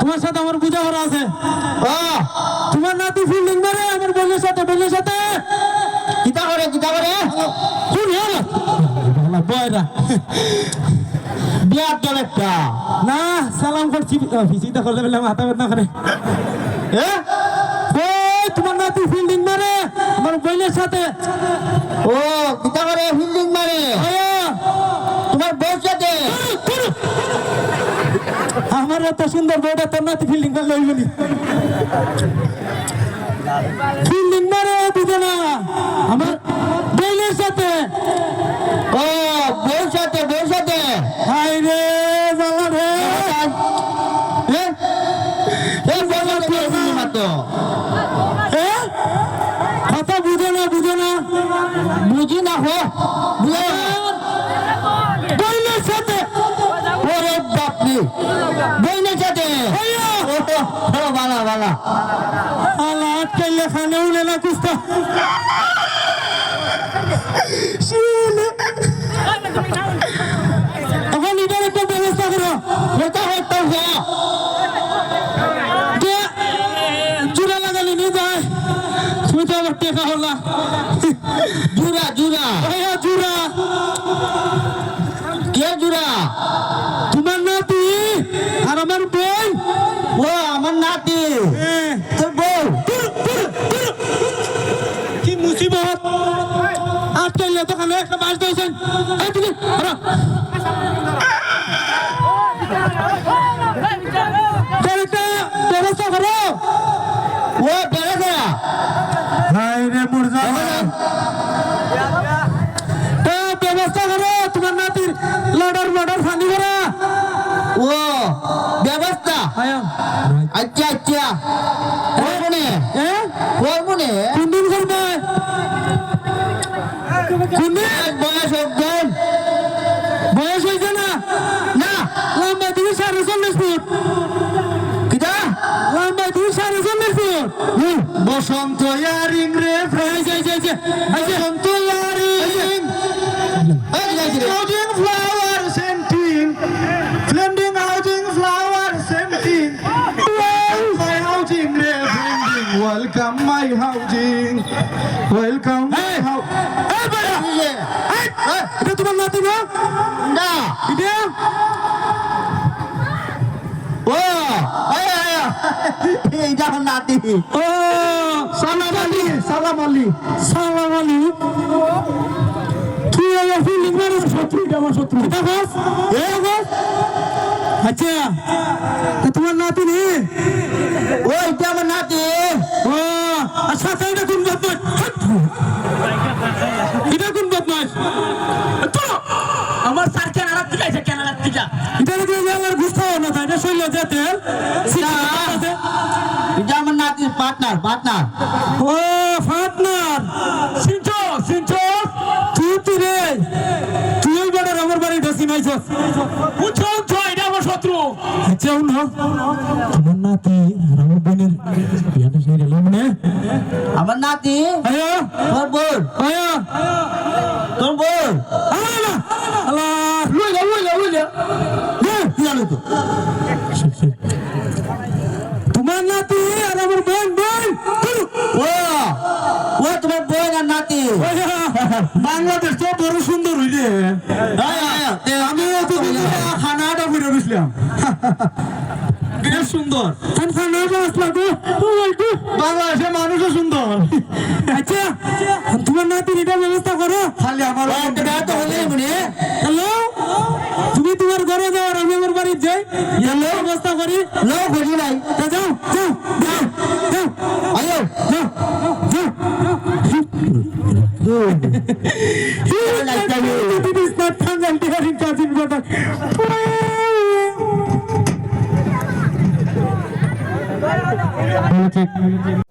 তোমার সাথে আমার করা আছে। তোমার নাতি ফিল্ডিং মারে আমার বোনের সাথে বোনের সাথে। কিতা করে কিতা করে? শুন হ্যাঁ বয়রা। বিয়ার দল একটা। না সালাম করছি। ভিসিটা করলে বললাম হাতা বেদনা করে। হ্যাঁ তোমার নাতি ফিল্ডিং মারে আমার বোনের সাথে। ও কিতা করে ফিল্ডিং মারে আয়া, তোমার বউর সাথে আমার এত সুন্দর বউটা তোর নাতি ফিল্ডিং করলে হইবনি ফিল্ডিং মারে বুঝে না। আমার বোনের সাথে। ও বউর সাথে বউর সাথে? হাই রে জ্বালা রে? কথা বুঝে না বুঝে না। বুঝি না হো। বুঝে বইনের সাথে আয়া, ও তো ও বালা বালা। আলা আটকাইলে খানে উলে না কুস্তা। এখন এটার একটা ব্যবস্থা করো। কোথা হতো হো যে চূড়া লাগালি নিয়ে যায়। তুমি তো আমার টেকা হলা জুরা জুরা কে জুরা তোমার নাতি আর আমার বই ও আমার নাতি এ, তোর বউ কি মুসিবত আটকাইলে তো একটা বাস দিয়েছেন। ব্যবস্থা করো। ও বেড়ে তা ব্যবস্থা করো তোমার নাতির লডার মডার ফানি করা। ও ব্যবস্থা। আচ্ছা আচ্ছা। ওর মনে এ ওর মনে কোন দিন করবে। কোন এক বয়স একজন। বয়স হয়েছে না? না লম্বা তুমি সাড়ে চল্লিশ ফুট। কিটা? লম্বা তুমি সাড়ে চল্লিশ ফুট। বসন্ত ইয়ারিং রে। ফ্রাইজ আইছে আইছে বসন্ত ইয়ারিং। রে। হাউজিং ফ্লাওয়ার সেন্টিং ফ্লেন্ডিং হাউজিং ফ্লাওয়ার সেন্টিং মাই হাউজিং রে এটা তোমার নাতি না না। এটা? ও। এই, এই, এই, এইটা নাতি। ও সালাম আলী। সালাম আলী। সালাম আলী। তুই আমার ফিল্ডিং মানে শত্রু? এটা আমার শত্রু। এটা বস এ বস আচ্ছা তোমার নাতি নে ও এইটা আমার নাতি। ও আচ্ছা এটা যদি আমার গুস্তা না তাই এটা শৈল যেতে এটা আমার নাতির পার্টনার পার্টনার ও ফাটনার সিনচো সিনচো তুই তুই রে। তুই বড় আমার বাড়ি ঢসি নাইছস উঠো উঠো এটা আমার শত্রু। আচ্ছা উন তোমার নাতি আমার বোনের বিয়াটা সেই গেল মানে? আমার নাতি? আয়া। তোর বোন। আয়া। তোর বোন। তো তোমার নাতি আর আমার বোন বোন ও ও তোমার বোন আর নাতি। বাংলাদেশ তো বড় সুন্দর হইলে। আয়, আয়, আমি তো খানাটা ফিরে বেশ সুন্দর। খানাটা আসলাম তো বাংলাদেশের মানুষও সুন্দর। আচ্ছা তোমার নাতির এটা ব্যবস্থা করো। যাই হ্যালো ব্যবস্থা করি লো ঘড়ি নাই তা যাও যাও যাও যাও আয়ো যাও যাও It is not Tangal.